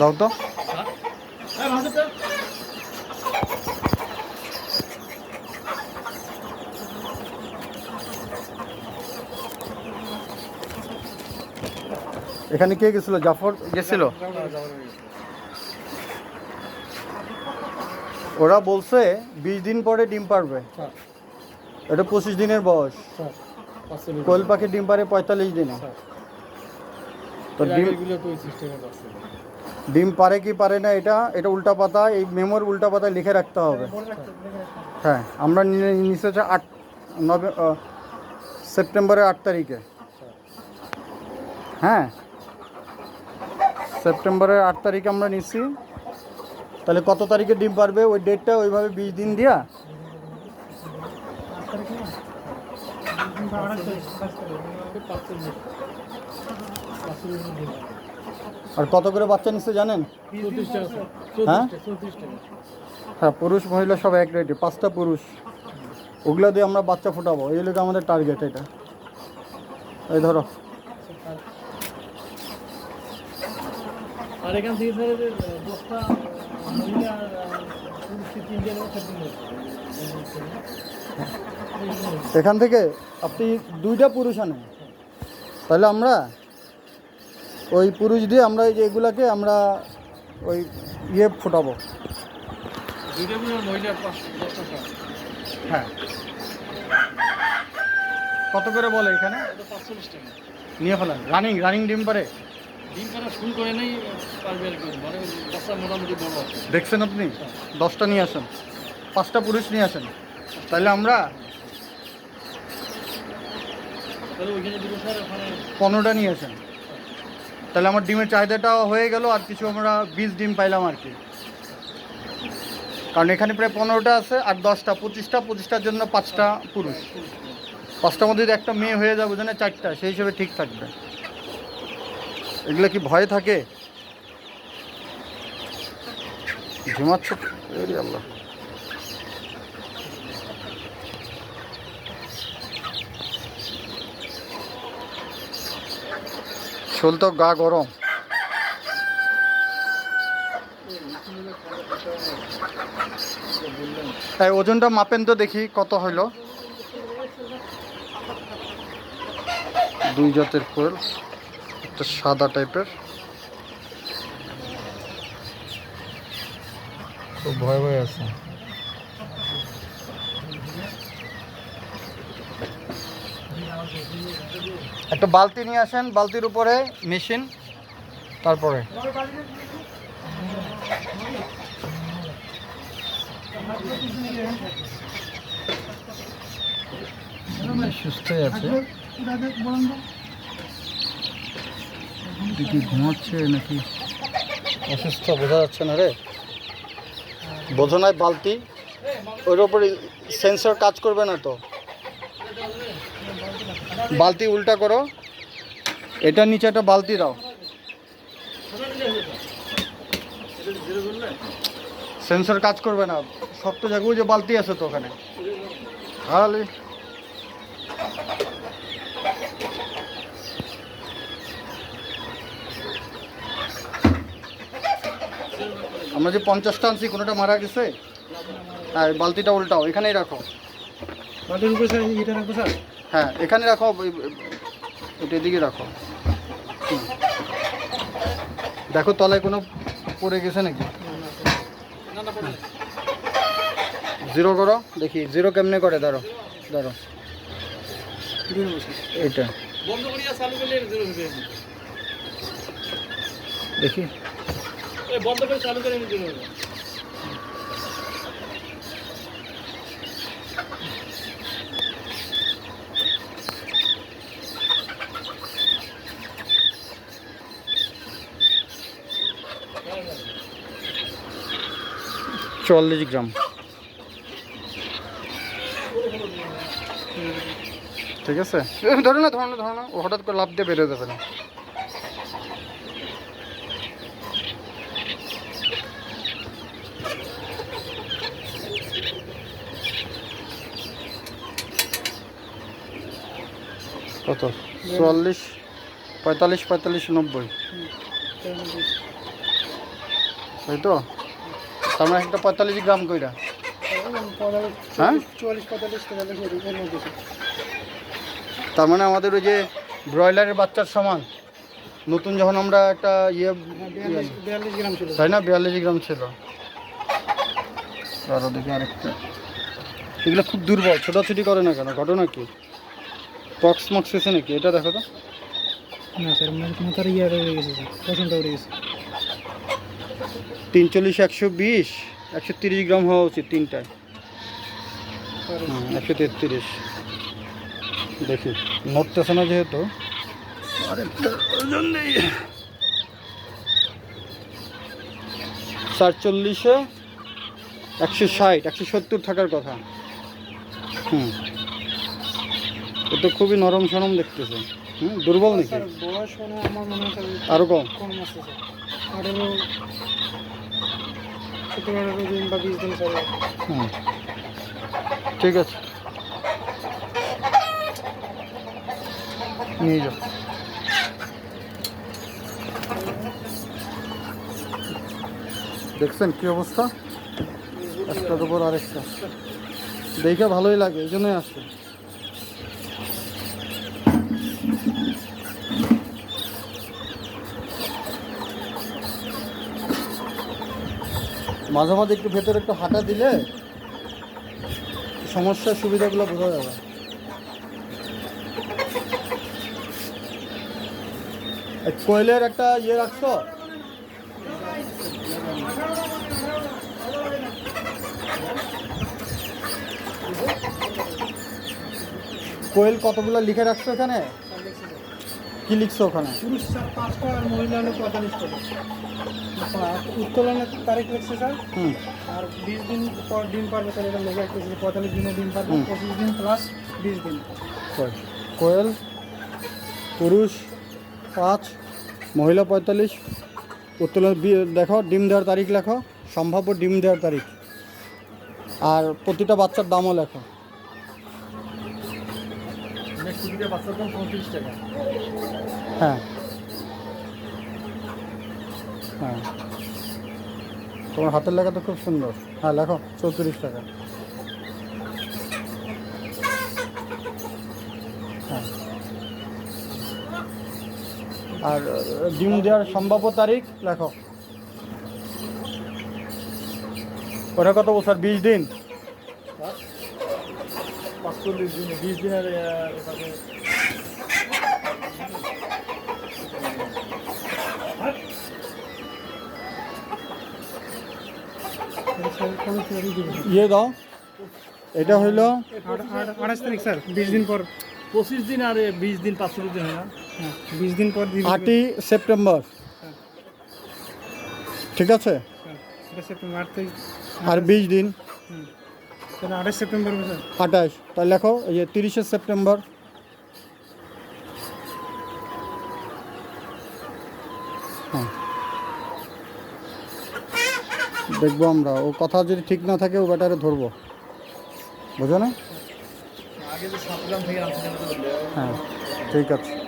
দাও তো। এখানে কে গেছিল? জাফর? গেছিল। ওরা বলছে বিশ দিন পরে ডিম পারবে। এটা পঁচিশ দিনের বয়স। কোয়েল পাখি ডিম পারে পঁয়তাল্লিশ দিনে। তো ডিম ডিম পারে কি পারে না, এটা এটা উল্টা পাতা, এই মেমোর উল্টা পাতায় লিখে রাখতে হবে। হ্যাঁ আমরা হচ্ছে আট নভে সেপ্টেম্বরের আট তারিখে। হ্যাঁ সেপ্টেম্বরের আট তারিখে আমরা নিচ্ছি তাহলে কত তারিখে ডিম পারবে? ওই ডেটটা ওইভাবে বিশ দিন দিয়া। আর কত করে বাচ্চা নিচ্ছে জানেন? হ্যাঁ? হ্যাঁ পুরুষ মহিলা সব এক রেটে পাঁচটা পুরুষ। ওগুলা দিয়ে আমরা বাচ্চা ফোটাবো এই লোক আমাদের টার্গেট এটা। এই ধরো। আর থেকে স্যার দশটা মহিলা এখান থেকে আপনি দুইটা পুরুষ আনেন। তাহলে আমরা ওই পুরুষ দিয়ে আমরা এই যে এগুলাকে আমরা ওই ইয়ে ফোটাবো। হ্যাঁ। কত করে বলে এখানে? নিয়ে ফেলেন। রানিং রানিং ডিম পারে? মানে দেখছেন আপনি? দশটা নিয়ে আসেন। পাঁচটা পুরুষ নিয়ে আসেন। তাহলে আমরা পনেরোটা নিয়ে আসেন। তাহলে আমার ডিমের চাহিদাটা হয়ে গেল, আর কিছু আমরা বিশ ডিম পাইলাম আর কি। কারণ এখানে প্রায় পনেরোটা আছে আর দশটা, পঁচিশটা, পঁচিশটার জন্য পাঁচটা পুরুষ। পাঁচটার মধ্যে একটা মেয়ে হয়ে যাবে জন্য চারটা, সেই হিসেবে ঠিক থাকবে। এগুলো কি ভয় থাকে? ঘুমাচ্ছ এই আল্লাহ। শোল তো গা গরম। তাই ওজনটা মাপেন তো দেখি কত হইল। দুই জাতের কোয়েল একটা সাদা টাইপের। খুব ভয় ভয় আছে। একটা বালতি নিয়ে আসেন বালতির উপরে মেশিন তারপরে। সুস্থই আছে। কি ঘুমাচ্ছে নাকি? অসুস্থ বোঝা যাচ্ছে না রে। বোঝো নাই বালতি। ওর উপরে সেন্সর কাজ করবে না তো। বালতি উল্টা করো। এটার নিচে একটা বালতি দাও। সেন্সর কাজ করবে না। শক্ত জায়গায় যে বালতি আছে তো ওখানে। তাহলে আমরা যে পঞ্চাশটা আনছি, কোনোটা মারা গেছে? হ্যাঁ বালতিটা উল্টাও, এখানেই রাখো। মাটির উপরে স্যার এটা রাখব স্যার? হ্যাঁ এখানে রাখো ওটা এদিকে রাখো। দেখো তলায় কোনো পড়ে গেছে নাকি? জিরো করো, দেখি, জিরো কেমনে করে? ধরো ধরো। হবে দেখি। চালু চুয়াল্লিশ গ্রাম। ঠিক আছে? ধরো না ধরো না ধরো না। ও হঠাৎ করে লাভ দিয়ে বেরোয় যাবে না। কত? চুয়াল্লিশ, পঁয়তাল্লিশ পঁয়তাল্লিশ, নব্বই। তাই তো? তার মানে একটা পঁয়তাল্লিশ গ্রাম কইরা। হ্যাঁ? তার মানে আমাদের ওই যে ব্রয়লারের বাচ্চার সমান। নতুন যখন আমরা একটা ইয়ে হ্যাঁ, তাই না? বিয়াল্লিশ গ্রাম ছিল। আর ওদিকে আরেকটা। এগুলো খুব দুর্বল ছোটাছুটি করে না কেন? ঘটনা কি? পক্স মক্স এসে নাকি? এটা দেখো তো। না স্যার মানে মাথার ইয়ে উড়ে গেছে পছন্দ উড়ে গেছে। তিনচল্লিশ একশো বিশ একশো তিরিশ গ্রাম হওয়া উচিত তিনটায় একশো তেত্রিশ। দেখি নড়তেছে না যেহেতু। আরেকটা ওজন নেই। সাতচল্লিশে একশো ষাট একশো সত্তর থাকার কথা। হুম। এ তো খুবই নরম সরম দেখতেছে। হুম দুর্বল নাকি? হয় আরও কম। কম আছে স্যার। আঠারো দিন বা বিশ দিন হুম। ঠিক আছে। নিয়ে যাও। দেখছেন কি অবস্থা? একটার উপর আরেকটা। দেখে ভালোই লাগে, এই জন্যই আসছে। মাঝে মাঝে একটু ভেতরে একটু হাঁটা দিলে সমস্যার সুবিধাগুলো বোঝা যাবে। কোয়েলের একটা ইয়ে রাখছো? কোয়েল কতগুলো লিখে রাখছো এখানে? কি লিখছো ওখানে? পুরুষ আর মহিলা উত্তোলনের তারিখ লিখছে স্যার। হুম। আর বিশ দিন পর ডিম পারবে স্যার এটা লেখা আছে পঁয়তাল্লিশ দিনে ডিম পারবে পঁচিশ দিন প্লাস বিশ দিন। কোয়েল পুরুষ পাঁচ মহিলা পঁয়তাল্লিশ। উত্তোলন দেখো ডিম দেওয়ার তারিখ লেখো সম্ভাব্য ডিম দেওয়ার তারিখ। আর প্রতিটা বাচ্চার দামও লেখো। হ্যাঁ। হ্যাঁ। তোমার হাতের লেখা তো খুব সুন্দর। হ্যাঁ লেখো, চৌত্রিশ টাকা। হ্যাঁ। আর ডিম দেওয়ার সম্ভাব্য তারিখ, লেখো। ওটা কত বছর? বিশ দিন। পাঁচচল্লিশ দিন, বিশ দিনের ইয়ে দাও। এটা হইল আঠাশ তারিখ স্যার বিশ দিন পর। পঁচিশ দিন আর বিশ দিন পাঁচচল্লিশ দিন হয় না? হ্যাঁ বিশ দিন পর আটই সেপ্টেম্বর। ঠিক আছে? আর বিশ দিন। আঠাশ সেপ্টেম্বর আঠাশ। তাই লেখো এই যে তিরিশে সেপ্টেম্বর। হ্যাঁ। দেখব আমরা। ও কথা যদি ঠিক না থাকে ও ব্যাটারে ধরবো। বুঝো না? হ্যাঁ ঠিক আছে।